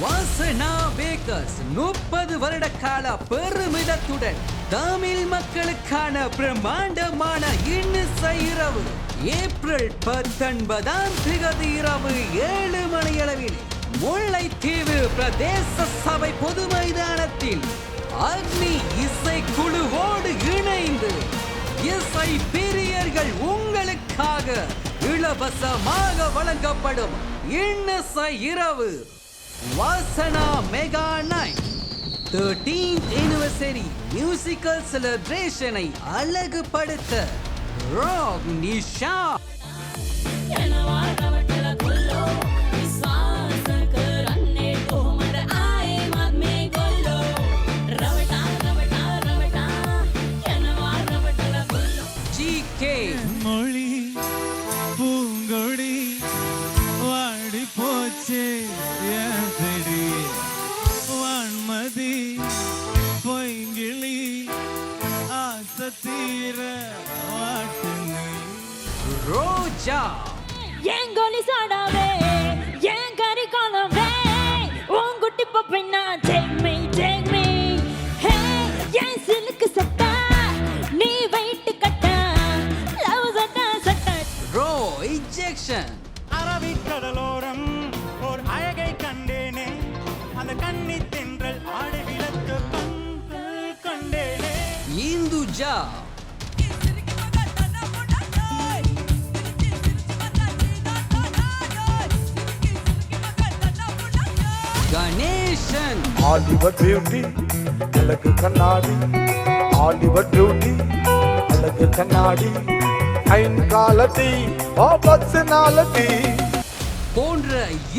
Vasana bakers முப்பது வருட கால பெருமிதத்துடன் தமிழ் மக்களுக்கான பிரம்மாண்டமான இன்னிசை இரவு. ஏப்ரல் பத்தொன்பதாம் திகதி இரவு ஏழு மணியளவில் முல்லைத்தீவு பிரதேச சபை பொது மைதானத்தில் அக்னி இசை குழுவோடு இணைந்து இசை பிரியர்கள் உங்களுக்காக இலவசமாக வழங்கப்படும் இன்னிசை இரவு. Vasana mega night thirteenth anniversary musical செலிப்ரேஷனை அழகுபடுத்த ராக் நிஷா மொழி பூங்கொடி வாடி போச்சே. ரோஜா. ஏன் கோலி சாடாவே ஏன் கறி காணவே உன் குட்டி பப்பினா take me take me hey ஏன் சிலுக்கு சட்டா நீ வெயிட் கட்டா. லவ் சட்டா சட்டா. ரோ இன்ஜெக்ஷன் அரபிக்கடலோரம் ஓர் அழகை கண்டேனே. அந்த கண்ணி தென்றல் ஆடை விளக்கு கண்டேனே. இந்துஜா. ஆலிவர் பியூட்டி அழகு கண்ணாடி ஆலிவர் பியூட்டி அழகு கண்ணாடி ஐன் காலத்தி ஓ பர்சனாலிட்டி போன்ற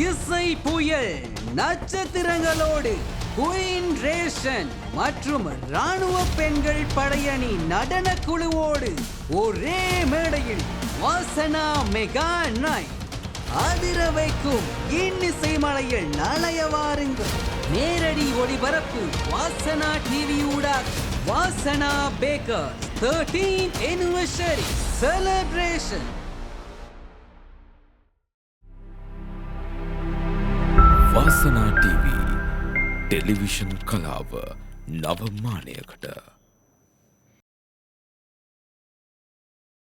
இசை புயல் நட்சத்திரங்களோடு குயின் ரேஷன் மற்றும் ராணுவ பெண்கள் படையணி நடன குழுவோடு ஒரே மேடையில் வாசனா மெகா நைட். அதிர வைக்கும் இன்னிசை மலையில் நனைய வாருங்கள் நேரடி ஒளிபரப்பு வாசனா டிவி ஊடாக Vasana baker thirteen anniversary celebration Vasana TV television කලාව නවමානයකට